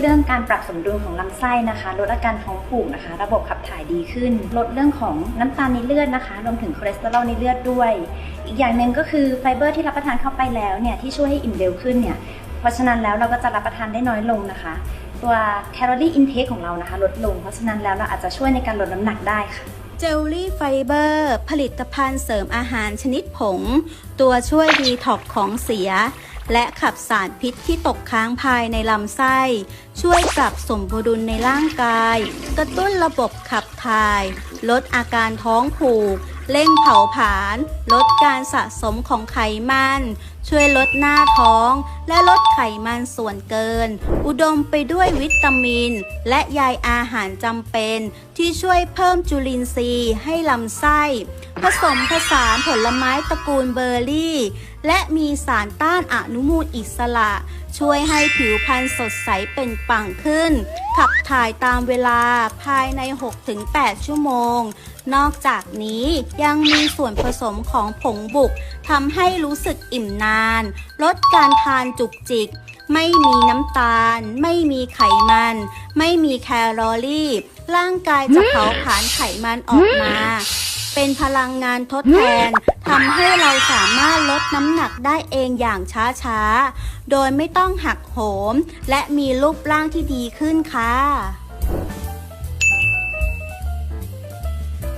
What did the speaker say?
เรื่องการปรับสมดุลของลำไส้นะคะ ลดอาการท้องผูกนะคะ ระบบขับถ่ายดีขึ้น ลดเรื่องของน้ำตาลในเลือดนะคะ รวมถึงคอเลสเตอรอลในเลือดด้วย อีกอย่างหนึ่งก็คือไฟเบอร์ที่รับประทานเข้าไปแล้วเนี่ยที่ช่วยให้อิ่มเร็วขึ้นเนี่ยเพราะฉะนั้นแล้วเราก็จะรับประทานได้น้อยลงนะคะ ตัวแคลอรี่อินเทคของเรานะคะ ลดลง เพราะฉะนั้นแล้วเราอาจจะช่วยในการลดน้ำหนักได้ค่ะเจลลี่ไฟเบอร์ผลิตภัณฑ์เสริมอาหารชนิดผง ตัวช่วยดีท็อกของเสีย และขับสารพิษที่ตกค้างภายในลำไส้ ช่วยปรับสมดุลในร่างกาย กระตุ้นระบบขับถ่าย ลดอาการท้องผูกเร่งเผาผลาญลดการสะสมของไขมัน ช่วยลดหน้าท้อง และลดไขมันส่วนเกิน อุดมไปด้วยวิตามิน และใยอาหารจำเป็น ที่ช่วยเพิ่มจุลินทรีย์ให้ลำไส้ ผสมผสานผลไม้ตระกูลเบอร์รี่ และมีสารต้านอนุมูลอิสระ ช่วยให้ผิวพรรณสดใสเป็นปังขึ้น ขับถ่ายตามเวลาภายใน 6-8 ชั่วโมง นอกจากนี้ยังมีส่วนผสมของผงบุกทำให้รู้สึกอิ่มนาน ลดการทานจุกจิก ไม่มีน้ำตาล ไม่มีไขมัน ไม่มีแคลอรี่ ร่างกายจะเผาผลาญไขมันออกมา เป็นพลังงานทดแทนทำให้เราสามารถลดน้ำหนักได้เองอย่างช้าๆ โดยไม่ต้องหักโหม และมีรูปร่างที่ดีขึ้นค่ะ